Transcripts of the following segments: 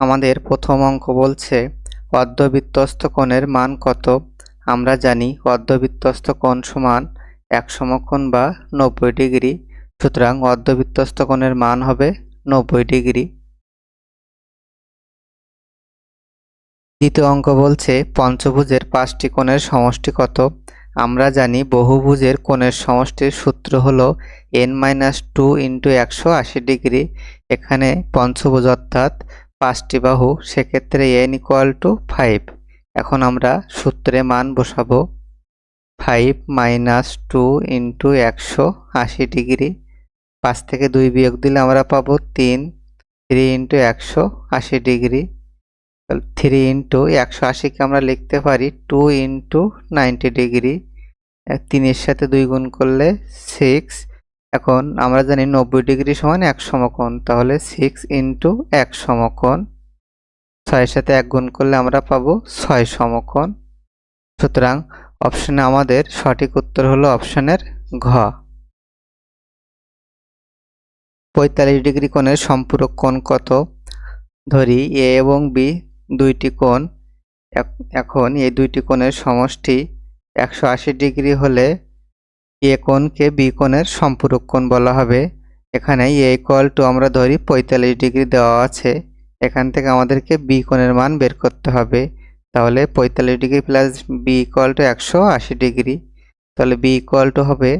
আমাদের প্রথম অঙ্ক বলছে, অর্ধবৃত্তস্থ কোণের মান কত? আমরা জানি অর্ধবৃত্তস্থ কোণ সমান এক সমকোণ বা নব্বই ডিগ্রি। সুতরাং অর্ধবৃত্তস্থ কোণের মান হবে নব্বই ডিগ্রি। দ্বিতীয় অঙ্ক বলছে, পঞ্চভুজের পাঁচটি কোণের সমষ্টি কত? আমরা জানি বহুভুজের কোণের সমষ্টির সূত্র হলো এন মাইনাস টু ইন্টু একশো আশি ডিগ্রি। এখানে পঞ্চভুজ অর্থাৎ পাঁচটি বাহু, সেক্ষেত্রে এন ইকুয়াল টু ফাইভ এখন আমরা সূত্রে মান বসাবো। ফাইভ মাইনাস টু ইন্টু একশো আশি ডিগ্রি। পাঁচ থেকে দুই বিয়োগ দিলে আমরা পাবো তিন। থ্রি ইন্টু একশো আশি ডিগ্রি। থ্রি ইন্টু একশো আশিকে আমরা লিখতে পারি টু ইন্টু নাইনটি ডিগ্রি। তিনের সাথে দুই গুণ করলে সিক্স এখন আমরা জানি নব্বই ডিগ্রি সমান এক সমকোণ, তাহলে সিক্স ইন্টু এক সমকোণ, ছয়ের সাথে এক গুণ করলে আমরা পাবো ছয় সমকোণ। সুতরাং অপশনে আমাদের সঠিক উত্তর হলো অপশানের ঘ। পঁয়তাল্লিশ ডিগ্রি কোণের সম্পূরক কোণ কত? ধরি এ এবং বি দুইটি কোণ এখন এই দুইটি কোণের সমষ্টি একশো আশি ডিগ্রি হলে এ কোণকে বি কোণের সম্পূরক কোণ বলা হবে। এখানে এ ইকুয়াল টু আমরা ধরি পঁয়তাল্লিশ ডিগ্রি দেওয়া আছে। এখান থেকে আমাদেরকে বি কোণের মান বের করতে হবে। তাহলে পঁয়তাল্লিশ degree plus B equal to একশো আশি ডিগ্রি। তাহলে বি ইকুয়াল টু হবে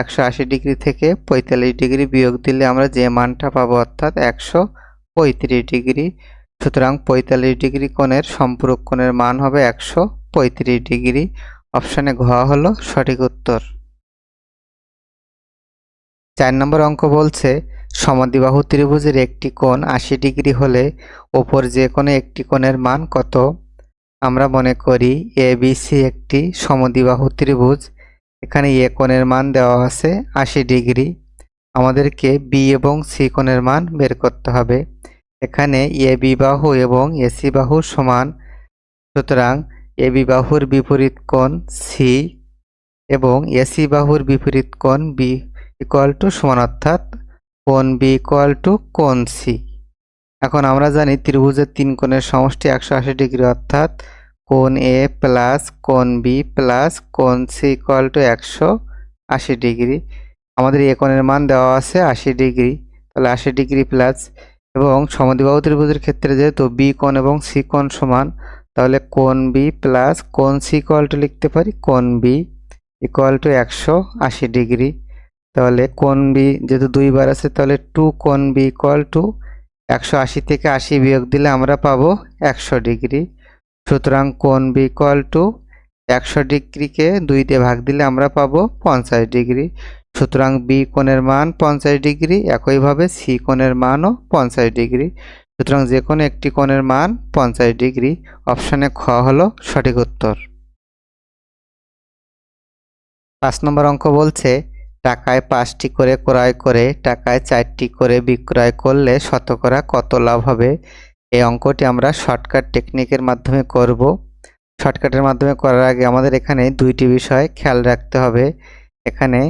একশো আশি ডিগ্রি থেকে পঁয়তাল্লিশ ডিগ্রি বিয়োগ দিলে আমরা যে মানটা পাবো অর্থাৎ একশো পঁয়ত্রিশ ডিগ্রি। সুতরাং পঁয়তাল্লিশ ডিগ্রি কোণের সম্পূরক কোণের মান হবে একশো পঁয়ত্রিশ ডিগ্রি। অপশানে ঘ হলো সঠিক উত্তর। চার নম্বর অঙ্ক বলছে সমদ্বিবাহু ত্রিভুজের একটি কোণ আশি ডিগ্রি হলে ওপর যে কোনো একটি কোণের মান কত? আমরা মনে করি এ বিসি একটি সমদ্বিবাহু ত্রিভুজ। এখানে এ কোণের মান দেওয়া আছে আশি ডিগ্রি। আমাদেরকে বি এবং সি কোণের মান বের করতে হবে। এখানে এ বি বাহু এবং এসি বাহু সমান। সুতরাং এ বি বাহুর বিপরীত কোণ সি এবং এসি বাহুর বিপরীত কোণ বি ইকুয়াল টু সমান অর্থাৎ কোণ বি ইকুয়াল টু কোণ সি এখন আমরা জানি ত্রিভুজের তিন কোণের সমষ্টি একশো আশি ডিগ্রি অর্থাৎ কোণ এ প্লাস কোণ বি প্লাস কোণ সি ইকুয়াল টু একশো আশি ডিগ্রি। আমাদের এ কোণের মান দেওয়া আছে আশি ডিগ্রি। তাহলে আশি ডিগ্রি প্লাস এবং সমদ্বিবাহু ত্রিভুজের ক্ষেত্রে যেহেতু বি কোণ এবং সি কোণ সমান, তাহলে কোণ বি প্লাস কোণ সি ইকুয়াল টু লিখতে পারি কোণ বি ইকুয়াল টু একশো আশি ডিগ্রি। তাহলে কোন বি যেহেতু দুইবার আছে, তাহলে টু কোন বি ইকুয়াল টু একশো আশি থেকে আশি বিয়োগ দিলে আমরা পাবো একশো ডিগ্রি। সুতরাং কোন বি ইকুয়াল টু একশো ডিগ্রিকে দুই দিয়ে ভাগ দিলে আমরা পাবো পঞ্চাশ ডিগ্রি। সুতরাং বি কোণের মান পঞ্চাশ ডিগ্রি, একইভাবে সি কোণের মানও পঞ্চাশ ডিগ্রি। সুতরাং যে কোনো একটি কোণের মান পঞ্চাশ ডিগ্রি। অপশানে খ হলো সঠিক উত্তর। পাঁচ নম্বর অঙ্ক বলছে টাকায় পাঁচটি করে ক্রয় করে, টাকায় চারটি করে বিক্রয় করলে শতকরা কত লাভ হবে? এই অঙ্কটি আমরা শর্টকাট টেকনিকের মাধ্যমে করব। শর্টকাটের মাধ্যমে করার আগে আমাদের এখানে দুইটি বিষয় খেয়াল রাখতে হবে। এখানে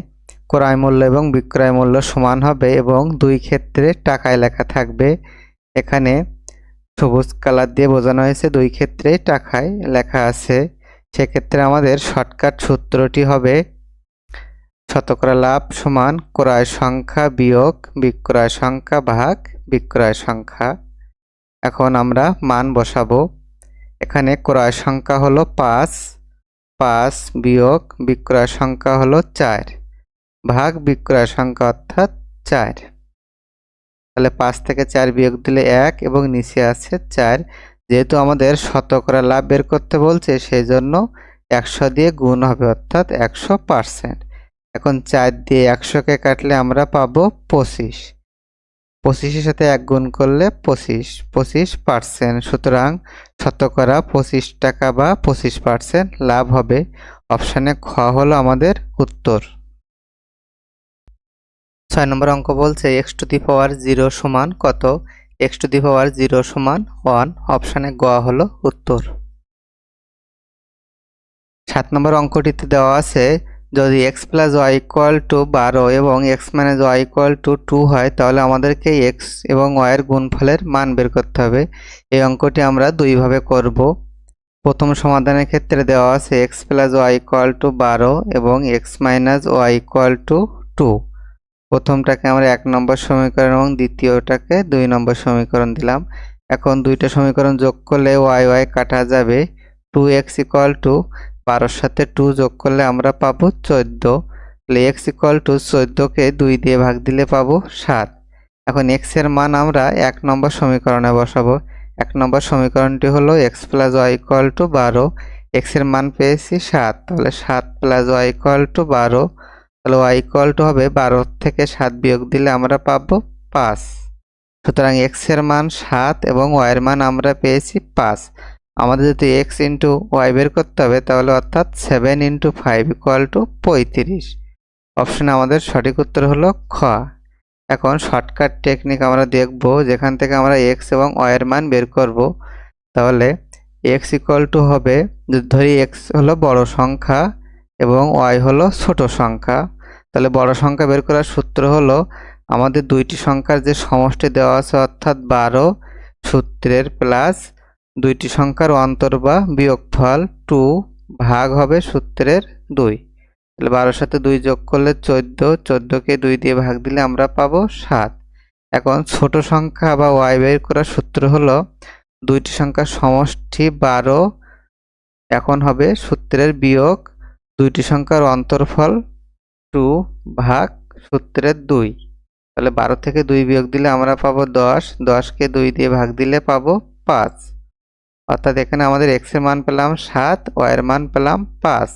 ক্রয় মূল্য এবং বিক্রয় মূল্য সমান হবে এবং দুই ক্ষেত্রে টাকায় লেখা থাকবে। এখানে সবুজ কালার দিয়ে বোঝানো হয়েছে দুই ক্ষেত্রে টাকায় লেখা আছে। সেক্ষেত্রে আমাদের শর্টকাট সূত্রটি হবে শতকরা লাভ সমান ক্রয় সংখ্যা বিয়োগ বিক্রয় সংখ্যা ভাগ বিক্রয় সংখ্যা। এখন আমরা মান বসাবো। এখানে ক্রয় সংখ্যা হলো পাঁচ পাঁচ বিয়োগ বিক্রয় সংখ্যা হলো চার, ভাগ বিক্রয় সংখ্যা অর্থাৎ চার। তাহলে পাঁচ থেকে চার বিয়োগ দিলে এক এবং নিচে আছে চার। যেহেতু আমাদের শতকরা লাভ বের করতে বলছে, সেই জন্য একশো দিয়ে গুণ হবে অর্থাৎ একশো পার্সেন্ট। এখন চার দিয়ে একশোকে কাটলে আমরা পাবো পঁচিশ। পঁচিশের সাথে এক গুণ করলে পঁচিশ পঁচিশ পার্সেন্ট সুতরাং শতকরা পঁচিশ টাকা বা পঁচিশ পার্সেন্ট লাভ হবে। অপশানে খ হলো আমাদের উত্তর। ছয় নম্বর অঙ্ক বলছে X to the power zero সমান কত? X to the power zero সমান ওয়ান অপশানে গ হলো উত্তর। সাত নম্বর অঙ্কটিতে দেওয়া আছে যদি X plus Y equal to বারো এবং X minus Y equal to two হয়, তাহলে আমাদেরকে এক্স এবং ওয়াইয়ের গুণফলের মান বের করতে হবে। এই অঙ্কটি আমরা দুইভাবে করব। প্রথম সমাধানের ক্ষেত্রে দেওয়া আছে X plus Y equal to বারো এবং X minus Y equal to two প্রথমটাকে আমরা এক নম্বর সমীকরণ এবং দ্বিতীয়টাকে দুই নম্বর সমীকরণ দিলাম। এখন দুইটা সমীকরণ যোগ করলে ওয়াই ওয়াই কাটা যাবে। টু এক্স ইকুয়াল টু বারোর সাথে টু যোগ করলে আমরা পাবো চোদ্দ। তাহলে এক্স ইকুয়াল টু চোদ্দোকে দুই দিয়ে ভাগ দিলে পাবো সাত। এখন এক্সের মান আমরা এক নম্বর সমীকরণে বসাবো। এক নম্বর সমীকরণটি হলো X plus Y equal to বারো। এক্সের মান পেয়েছি সাত। তাহলে সাত প্লাস ওয়াই ইকুয়াল টু বারো। তাহলে ওয়াই ইকুয়াল টু হবে বারো থেকে সাত বিয়োগ দিলে আমরা পাবো পাঁচ। সুতরাং এক্সের মান সাত এবং ওয়াই এর মান আমরা পেয়েছি পাঁচ। আমাদের যদি এক্স ইন্টু ওয়াই বের করতে হবে, তাহলে অর্থাৎ seven into five equal to পঁয়ত্রিশ। অপশনে আমাদের সঠিক উত্তর হলো খ। এখন শর্টকাট টেকনিক আমরা দেখব, যেখান থেকে আমরা এক্স এবং ওয়াই এর মান বের করব। তাহলে এক্স ইকুয়াল টু হবে ধরি এক্স হলো বড় সংখ্যা এবং ওয়াই হলো ছোট সংখ্যা, তাহলে বড় সংখ্যা বের করার সূত্র হলো আমাদের দুইটি সংখ্যার যে সমষ্টি দেওয়া আছে অর্থাৎ বারো সূত্রের প্লাস দুইটি সংখ্যার অন্তর বা বিয়োগফল টু ভাগ হবে সূত্রের দুই। তাহলে বারোর সাথে দুই যোগ করলে চোদ্দ, চোদ্দোকে দুই দিয়ে ভাগ দিলে আমরা পাবো সাত। এখন ছোট সংখ্যা বা ওয়াই বের করার সূত্র হলো দুইটি সংখ্যার সমষ্টি বারো, এখন হবে সূত্রের বিয়োগ দুইটি সংখ্যার অন্তরফল টু ভাগ সূত্রের দুই। তাহলে বারো থেকে দুই বিয়োগ দিলে আমরা পাবো দশ, দশকে দুই দিয়ে ভাগ দিলে পাবো পাঁচ। অর্থাৎ এখানে আমাদের এক্সের মান পেলাম সাত ওয়াই এর মান পেলাম পাঁচ।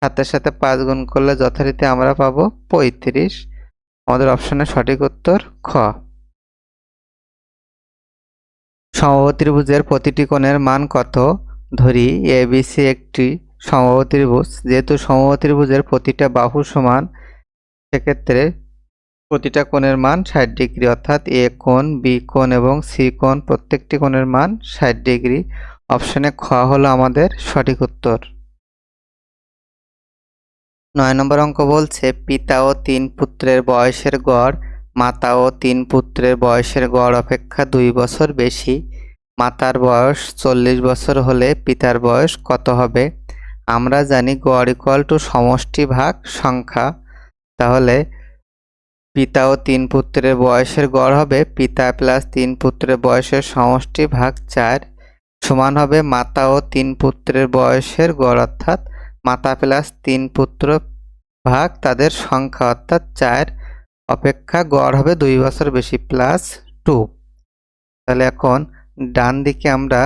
সাতের সাথে পাঁচ গুণ করলে যথারীতি আমরা পাবো পঁয়ত্রিশ। আমাদের অপশনের সঠিক উত্তর খ। সমবাহু ত্রিভুজের প্রতিটি কোণের মান কত? ধরি এ বি সি একটি সমবাহু ত্রিভুজ। যেহেতু সমবাহু ত্রিভুজের প্রতিটা বাহু সমান, সেক্ষেত্রে প্রতিটা কোণের মান ষাট ডিগ্রি। অর্থাৎ এ কোণ বি কোণ এবং সি কোণ প্রত্যেকটি কোণের মান ষাট ডিগ্রি। অপশনে খ হলো আমাদের সঠিক উত্তর। নয় নম্বর অঙ্ক বলছে, পিতা ও তিন পুত্রের বয়সের গড়, মাতা ও তিন পুত্রের বয়সের গড় অপেক্ষা দুই বছর বেশি। মাতার বয়স চল্লিশ বছর হলে পিতার বয়স কত হবে? আমরা জানি গড় ইকুয়াল টু সমষ্টি ভাগ সংখ্যা। তাহলে পিতা ও তিন পুত্রের বয়সের গড় হবে, পিতা প্লাস তিন পুত্রের বয়সের সমষ্টি ভাগ চার। সমান হবে মাতা ও তিন পুত্রের বয়সের গড় অর্থাৎ মাতা প্লাস তিন পুত্র ভাগ তাদের সংখ্যা অর্থাৎ চার অপেক্ষা গড় হবে দুই বছর বেশি প্লাস টু তাহলে এখন ডান দিকে আমরা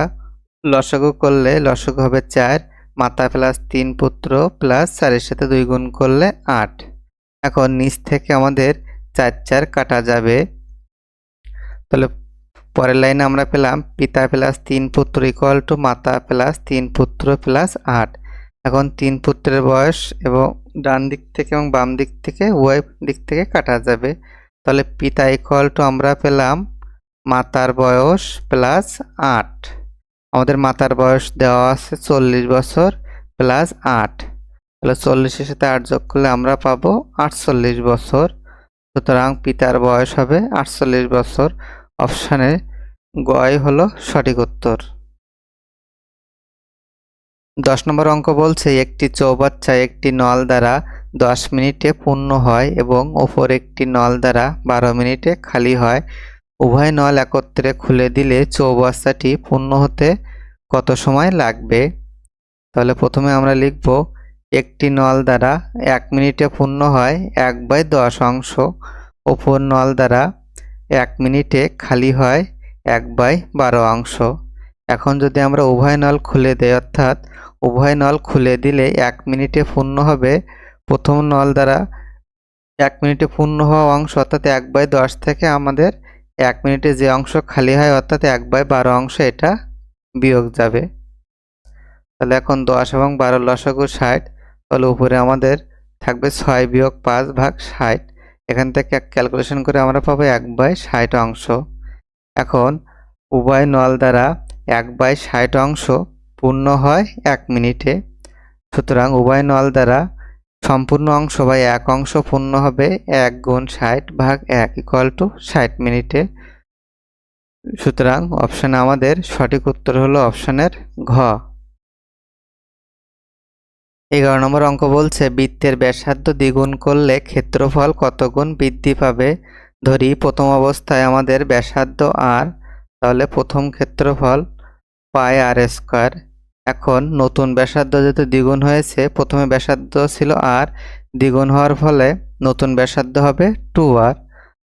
লসগু করলে লসগু হবে চার, মাতা প্লাস তিন পুত্র প্লাস চারের সাথে দুই গুণ করলে আট। এখন নিচ থেকে আমাদের চার চার কাটা যাবে। তাহলে পরের লাইনে আমরা পেলাম পিতা প্লাস তিন পুত্র ইকুয়াল টু মাতা প্লাস তিন পুত্র প্লাস আট। এখন তিন পুত্রের বয়স এবং ডান দিক থেকে এবং বাম দিক থেকে, উভয় দিক থেকে কাটা যাবে। তাহলে পিতা ইকুয়াল টু আমরা পেলাম মাতার বয়স প্লাস আট। আমাদের মাতার বয়স দেওয়া আছে চল্লিশ বছর প্লাস আট। তাহলে চল্লিশের সাথে আট যোগ করলে আমরা পাবো আটচল্লিশ বছর। সুতরাং পিতার বয়স হবে আটচল্লিশ বছর। অপশানে গয় হলো সঠিক উত্তর। দশ নম্বর অঙ্ক বলছে, একটি চৌবাচ্চা একটি নল দ্বারা দশ মিনিটে পূর্ণ হয় এবং ওপর একটি নল দ্বারা বারো মিনিটে খালি হয়। উভয় নল একত্রে খুলে দিলে চৌবাচ্চাটি পূর্ণ হতে কত সময় লাগবে? তাহলে প্রথমে আমরা লিখব, একটি নল দ্বারা এক মিনিটে পূর্ণ হয় এক বাই দশ অংশ, ওপর নল দ্বারা এক মিনিটে খালি হয় এক বাই বারো অংশ। এখন যদি আমরা উভয় নল খুলে দেই, অর্থাৎ উভয় নল খুলে দিলে এক মিনিটে পূর্ণ হবে প্রথম নল দ্বারা। এক মিনিটে পূর্ণ হওয়া অংশ, অর্থাৎ এক বাই দশ থেকে আমাদের এক মিনিটে যে অংশ খালি হয়, অর্থাৎ এক বাই বারো অংশ, এটা বিয়োগ যাবে। তাহলে এখন দশ এবং বারো লসাগু ষাট, তাহলে উপরে আমাদের থাকবে ছয় বিয়োগ পাঁচ ভাগ ষাট। এখান থেকে ক্যালকুলেশন করে আমরা পাবো এক বাই ষাট অংশ। এখন উভয় নল দ্বারা এক বাই ষাট অংশ পূর্ণ হয় এক মিনিটে। সুতরাং উভয় নল দ্বারা সম্পূর্ণ অংশ বা এক অংশ পূর্ণ হবে এক গুণ ষাট ভাগ এক ইকুয়াল টু ষাট মিনিটে। সুতরাং অপশানে আমাদের সঠিক উত্তর হলো অপশানের ঘ। এগারো নম্বর অঙ্ক বলছে, বৃত্তের ব্যাসার্ধ দ্বিগুণ করলে ক্ষেত্রফল কত গুণ বৃদ্ধি পাবে? ধরি, প্রথম অবস্থায় আমাদের ব্যাসার্ধ আর তাহলে প্রথম ক্ষেত্রফল পাই আর স্কোয়ার এখন নতুন ব্যাসার্ধ যেহেতু দ্বিগুণ হয়েছে, প্রথমে ব্যাসার্ধ ছিল আর দ্বিগুণ হওয়ার ফলে নতুন ব্যাসার্ধ হবে টু আর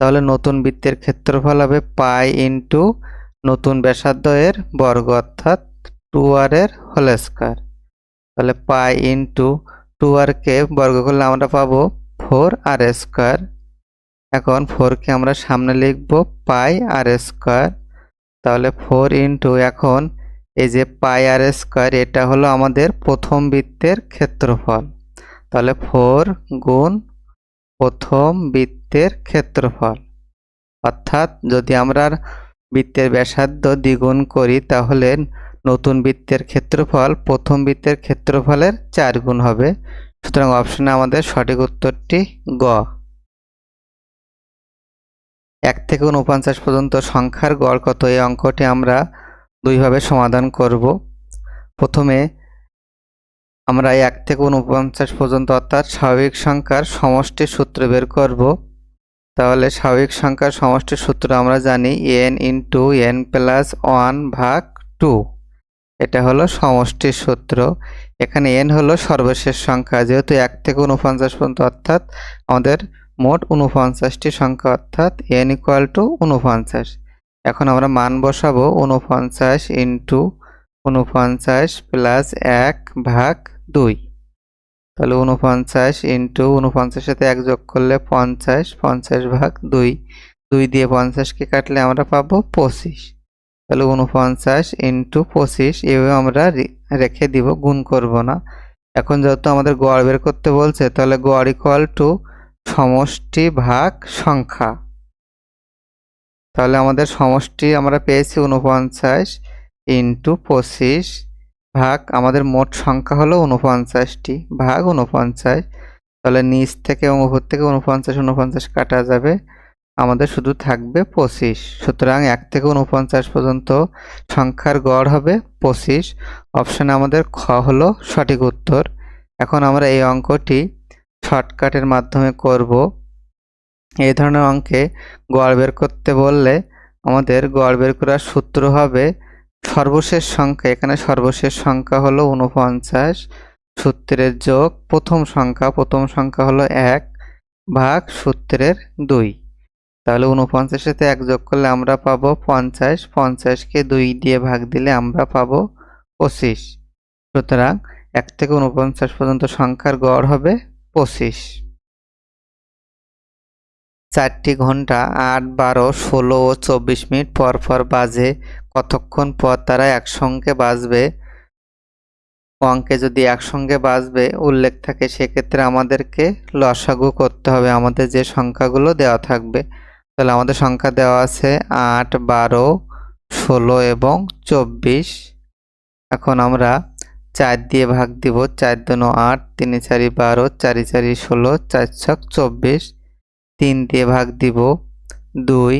তাহলে নতুন বৃত্তের ক্ষেত্রফল হবে পাই ইন্টু নতুন ব্যাসার্ধ এর বর্গ অর্থাৎ টু আর এর হোল স্কোয়ার তাহলে পাই ইন্টু টু আরকে বর্গ করলে আমরা পাবো ফোর আর স্কোয়ার এখন ফোরকে আমরা সামনে লিখব পাই আর স্কোয়ার তাহলে ফোর ইন্টু এখন এই যে পাই আর স্কোয়ার এটা হলো আমাদের প্রথম বৃত্তের ক্ষেত্রফল। তাহলে ফোর গুণ প্রথম বৃত্তের ক্ষেত্রফল। অর্থাৎ যদি আমরা বৃত্তের ব্যাসার্ধ দ্বিগুণ করি তাহলে নতুন বৃত্তের ক্ষেত্রফল প্রথম বৃত্তের ক্ষেত্রফলের চার গুণ হবে। সুতরাং অপশনে আমাদের সঠিক উত্তরটি গ। এক থেকে উনপঞ্চাশ পর্যন্ত সংখ্যার গড় কত? এই অঙ্কটি আমরা দুইভাবে সমাধান করব। প্রথমে আমরা এক থেকে উনপঞ্চাশ পর্যন্ত অর্থাৎ স্বাভাবিক সংখ্যার সমষ্টির সূত্র বের করব। তাহলে স্বাভাবিক সংখ্যার সমষ্টির সূত্র আমরা জানি N into N plus one ভাগ টু। এটা হলো সমষ্টির সূত্র। এখানে এন হলো সর্বশেষ সংখ্যা, যেহেতু এক থেকে উনপঞ্চাশ পর্যন্ত, অর্থাৎ আমাদের মোট উনপঞ্চাশটি সংখ্যা, অর্থাৎ এন ইকুয়াল টু উনপঞ্চাশ এখন আমরা মান বসাবো উনপঞ্চাশ ইন্টু উনপঞ্চাশ প্লাস এক ভাগ দুই। তাহলে উনপঞ্চাশ ইন্টু উনপঞ্চাশের সাথে এক যোগ করলে পঞ্চাশ পঞ্চাশ ভাগ দুই। দুই দিয়ে পঞ্চাশকে কাটলে আমরা পাবো পঁচিশ। তাহলে উনপঞ্চাশ ইন্টু পঁচিশ, এভাবে আমরা রেখে দিব, গুণ করব না। এখন যেহেতু আমাদের গড় বের করতে বলছে, তাহলে গড় ইকুয়াল টু সমষ্টি ভাগ সংখ্যা। তাহলে আমাদের সমষ্টি আমরা পেয়েছি উনপঞ্চাশ ইন্টু পঁচিশ ভাগ, আমাদের মোট সংখ্যা হলো উনপঞ্চাশটি ভাগ উনপঞ্চাশ তাহলে নিচ থেকে এবং উপর থেকে উনপঞ্চাশ উনপঞ্চাশ কাটা যাবে। আমাদের শুধু থাকবে পঁচিশ। সুতরাং এক থেকে উনপঞ্চাশ পর্যন্ত সংখ্যার গড় হবে পঁচিশ। অপশানে আমাদের খ হলো সঠিক উত্তর। এখন আমরা এই অঙ্কটি শর্টকাটের মাধ্যমে করব। এই ধরনের অঙ্কে গড় বের করতে বললে আমাদের গড় বের করার সূত্র হবে সর্বশেষ সংখ্যা। এখানে সর্বশেষ সংখ্যা হলো উনপঞ্চাশ সূত্রের যোগ প্রথম সংখ্যা প্রথম সংখ্যা হলো এক ভাগ সূত্রের দুই। তাহলে উনপঞ্চাশের সাথে এক যোগ করলে আমরা পাবো পঞ্চাশ। পঞ্চাশকে দুই দিয়ে ভাগ দিলে আমরা পাবো পঁচিশ। সুতরাং এক থেকে উনপঞ্চাশ পর্যন্ত সংখ্যার গড় হবে পঁচিশ। চারটি ঘণ্টা আট, বারো, ষোলো ও চব্বিশ মিনিট পর পর বাজে। কতক্ষণ পর তারা একসঙ্গে বাজবে? অঙ্কে যদি একসঙ্গে বাজবে, উল্লেখ থাকে সেক্ষেত্রে আমাদেরকে লসাগু করতে হবে। আমাদের যে সংখ্যাগুলো দেওয়া থাকবে তাহলে আমাদের সংখ্যা দেওয়া আছে আট, বারো, ষোলো এবং চব্বিশ। এখন আমরা চার দিয়ে ভাগ দিব, চার দুন আট, তিনে চারি বারো, চারি চারি ষোলো, চার ছক চব্বিশ। তিন দিয়ে ভাগ দিব, দুই,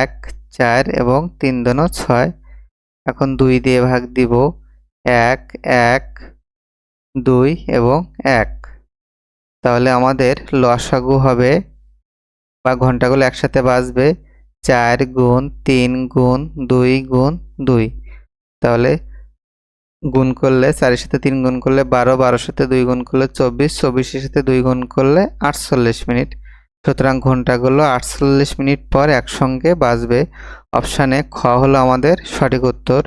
এক, চার এবং তিন দুন ছয়। এখন দুই দিয়ে ভাগ দিব, এক এক, দুই এবং এক। তাহলে আমাদের লসাগু হবে বা ঘন্টাগুলো একসাথে বাজবে চার গুণ তিন গুণ দুই গুণ দুই। তাহলে গুণ করলে চারের সাথে তিন গুণ করলে বারো, বারোর সাথে দুই গুণ করলে চব্বিশ, চব্বিশের সাথে দুই গুণ করলে আটচল্লিশ মিনিট। সুতরাং ঘন্টাগুলো আটচল্লিশ মিনিট পর একসঙ্গে বাজবে। অপশানে খ হলো আমাদের সঠিক উত্তর।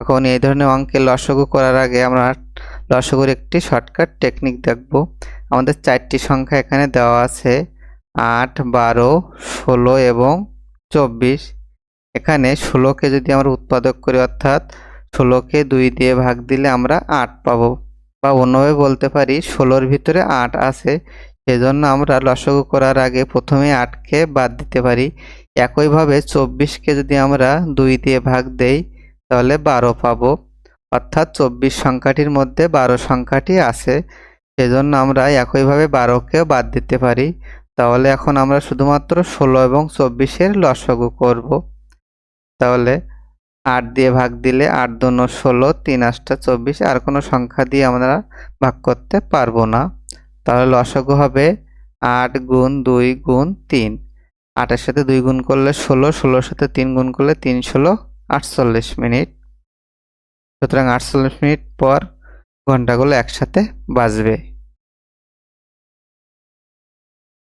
এখন এই ধরনের অঙ্কে লসগু করার আগে আমরা লসগুর একটি শর্টকাট টেকনিক দেখব। আমাদের চারটি সংখ্যা এখানে দেওয়া আছে। আট, বারো, ষোলো এবং চব্বিশ। এখানে ষোলোকে যদি আমরা উৎপাদক করি, অর্থাৎ ষোলোকে দুই দিয়ে ভাগ দিলে আমরা আট পাবো। বা অন্যভাবে বলতে পারি, ষোলোর ভিতরে আট আছে, সেজন্য আমরা লসগু করার আগে প্রথমে আটকে বাদ দিতে পারি। একইভাবে চব্বিশকে যদি আমরা দুই দিয়ে ভাগ দেই, তাহলে বারো পাবো। অর্থাৎ চব্বিশ সংখ্যাটির মধ্যে বারো সংখ্যাটি আছে, সেজন্য আমরা একইভাবে বারোকেও বাদ দিতে পারি। তাহলে এখন আমরা শুধুমাত্র ষোলো এবং চব্বিশের লসগু করব। তাহলে আট দিয়ে ভাগ দিলে আট দুন ষোলো, তিন আটটা চব্বিশ, আর কোনো সংখ্যা দিয়ে আমরা ভাগ করতে পারব না। তাহলে লসগু হবে আট গুণ দুই গুণ তিন। আটের সাথে দুই গুণ করলে ষোলো, ষোলোর সাথে তিন গুণ করলে তিন ষোলো, আটচল্লিশ মিনিট। সুতরাং আটচল্লিশ মিনিট পর ঘন্টাগুলো একসাথে বাজবে।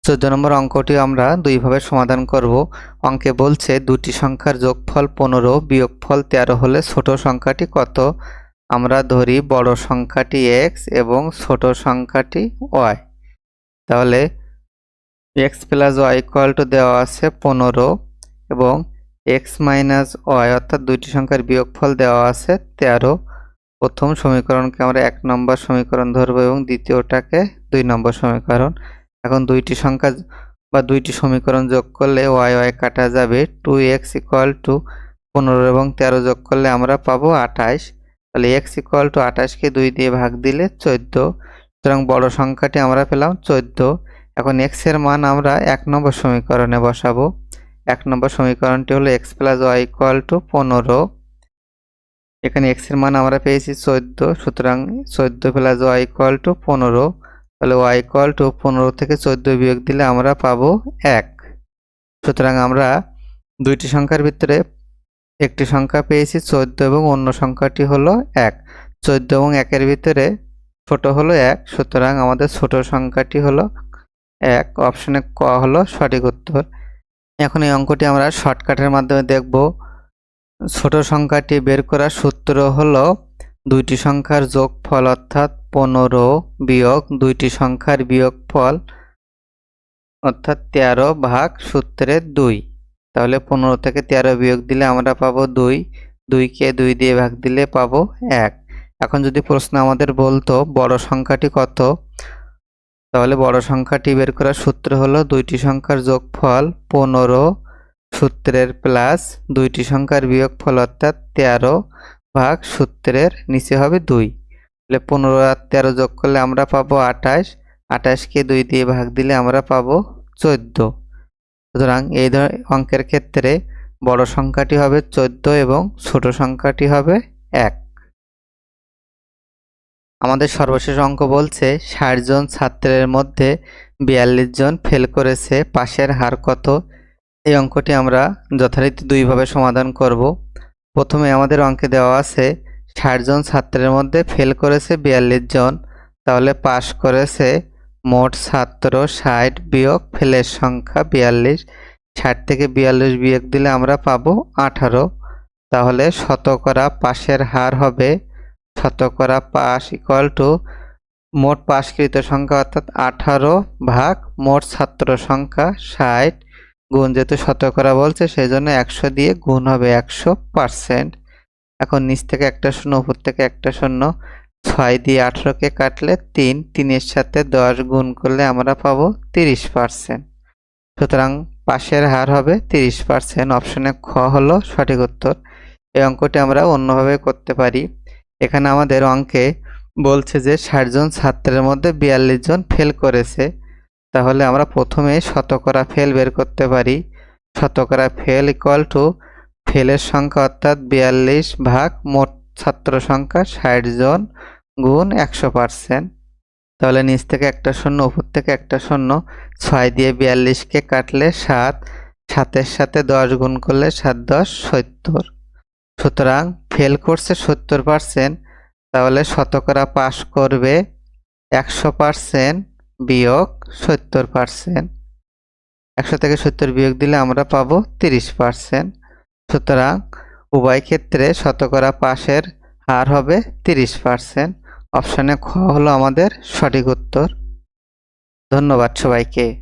চোদ্দ নম্বর অঙ্কটি আমরা দুইভাবে সমাধান করব। অঙ্কে বলছে দুটি সংখ্যার যোগফল পনেরো, বিয়োগফল তেরো হলে ছোট সংখ্যাটি কত? আমরা ধরি বড় সংখ্যাটি এক্স এবং ছোট সংখ্যাটি ওয়াই তাহলে X plus Y equal to দেওয়া আছে পনেরো এবং এক্স মাইনাস ওয়াই অর্থাৎ দুইটি সংখ্যার বিয়োগফল দেওয়া আছে তেরো। প্রথম সমীকরণকে আমরা এক নম্বর সমীকরণ ধরবো এবং দ্বিতীয়টাকে দুই নম্বর সমীকরণ। এখন দুইটি সংখ্যা বা দুইটি সমীকরণ যোগ করলে ওয়াই ওয়াই কাটা যাবে টু এক্স ইকুয়াল টু পনেরো এবং তেরো যোগ করলে আমরা পাবো আঠাশ। তাহলে এক্স ইকুয়াল টু আঠাশকে দুই দিয়ে ভাগ দিলে চোদ্দ। সুতরাং বড় সংখ্যাটি আমরা পেলাম চোদ্দ। এখন এক্সের মান আমরা এক নম্বর সমীকরণে বসাবো। এক নম্বর সমীকরণটি হলো X plus Y equal to পনেরো। এখানে এক্সের মান আমরা পেয়েছি চোদ্দ। সুতরাং চোদ্দ প্লাস ওয়াই ইকুয়াল টু পনেরো। তাহলে ওয়াই ইকুয়াল টু পনেরো থেকে চোদ্দ বিয়োগ দিলে আমরা পাবো এক। সুতরাং আমরা দুইটি সংখ্যার ভিতরে একটি সংখ্যা পেয়েছি চোদ্দ এবং অন্য সংখ্যাটি হলো এক। চোদ্দ এবং একের ভিতরে ছোট হলো এক, সুতরাং আমাদের ছোট সংখ্যাটি হলো এক। অপশনে ক হলো সঠিক উত্তর। এখন এই অঙ্কটি আমরা শর্টকাটের মাধ্যমে দেখব। ছোট সংখ্যাটি বের করার সূত্র হলো দুইটি সংখ্যার যোগফল অর্থাৎ পনেরো বিয়োগ দুইটি সংখ্যার বিয়োগফল অর্থাৎ তেরো ভাগ সূত্রের দুই। তাহলে পনেরো থেকে তেরো বিয়োগ দিলে আমরা পাবো দুই। দুইকে দুই দিয়ে ভাগ দিলে পাবো এক। এখন যদি প্রশ্ন আমাদের বলতো, বড় সংখ্যাটি কত? তাহলে বড় সংখ্যাটি বের করার সূত্র হলো দুইটি সংখ্যার যোগফল পনেরো সূত্রের প্লাস দুইটি সংখ্যার বিয়োগফল অর্থাৎ তেরো ভাগ সূত্রের নিচে হবে দুই। তাহলে পনেরো আর তেরো যোগ করলে আমরা পাবো আঠাশ। আঠাশকে দুই দিয়ে ভাগ দিলে আমরা পাবো চোদ্দ। সুতরাং এই ধরনের অঙ্কের ক্ষেত্রে বড় সংখ্যাটি হবে চোদ্দ এবং ছোট সংখ্যাটি হবে এক। আমাদের সর্বশেষ অঙ্ক বলছে, ষাট জন ছাত্রের মধ্যে বিয়াল্লিশ জন ফেল করেছে, পাশের হার কত? এই অঙ্কটি আমরা যথারীতি দুইভাবে সমাধান করব। প্রথমে আমাদের অঙ্কে দেওয়া আছে ষাট জন ছাত্রের মধ্যে ফেল করেছে বিয়াল্লিশ জন। তাহলে পাশ করেছে মোট ছাত্র ষাট বিয়োগ ফেলের সংখ্যা বিয়াল্লিশ। ষাট থেকে বিয়াল্লিশ বিয়োগ দিলে আমরা পাবো আঠারো। তাহলে শতকরা পাশের হার হবে, শতকরা পাশ ইকুয়াল টু মোট পাশকৃত সংখ্যা অর্থাৎ আঠারো ভাগ মোট ছাত্র সংখ্যা ষাট গুণ যেহেতু শতকরা বলছে সেই জন্য একশো দিয়ে গুণ হবে একশো পার্সেন্ট এখন নিচ থেকে একটা শূন্য, উপর থেকে একটা শূন্য। ছয় দিয়ে আঠেরোকে কাটলে তিন, তিনের সাথে দশ গুণ করলে আমরা পাবো তিরিশ পার্সেন্ট। সুতরাং পাশের হার হবে তিরিশ পার্সেন্ট। অপশনে খ হলো সঠিক উত্তর। এই অঙ্কটি আমরা অন্যভাবে করতে পারি। এখানে আমাদের অঙ্কে বলছে যে ষাটজন ছাত্রের মধ্যে বিয়াল্লিশ জন ফেল করেছে। তাহলে আমরা প্রথমে শতকরা ফেল বের করতে পারি। শতকরা ফেল ইকুয়াল টু ফেলের সংখ্যা অর্থাৎ বিয়াল্লিশ ভাগ মোট ছাত্র সংখ্যা ষাট জন গুণ একশো পার্সেন্ট। তাহলে নিচ থেকে একটা শূন্য, উপর থেকে একটা শূন্য, ছয় দিয়ে বিয়াল্লিশকে কাটলে সাত, সাতের সাথে দশ গুণ করলে সাত, দশ, সত্তর। সুতরাং ফেল করছে সত্তর পার্সেন্ট, তাহলে শতকরা পাস করবে একশো পার্সেন্ট বিয়োগ সত্তর পার্সেন্ট। একশো থেকে সত্তর বিয়োগ দিলে আমরা পাবো তিরিশ পার্সেন্ট। সুতরাং উভয় ক্ষেত্রে শতকরা পাশের হার হবে তিরিশ পার্সেন্ট। অপশানে খ হলো আমাদের সঠিক উত্তর। ধন্যবাদ সবাইকে।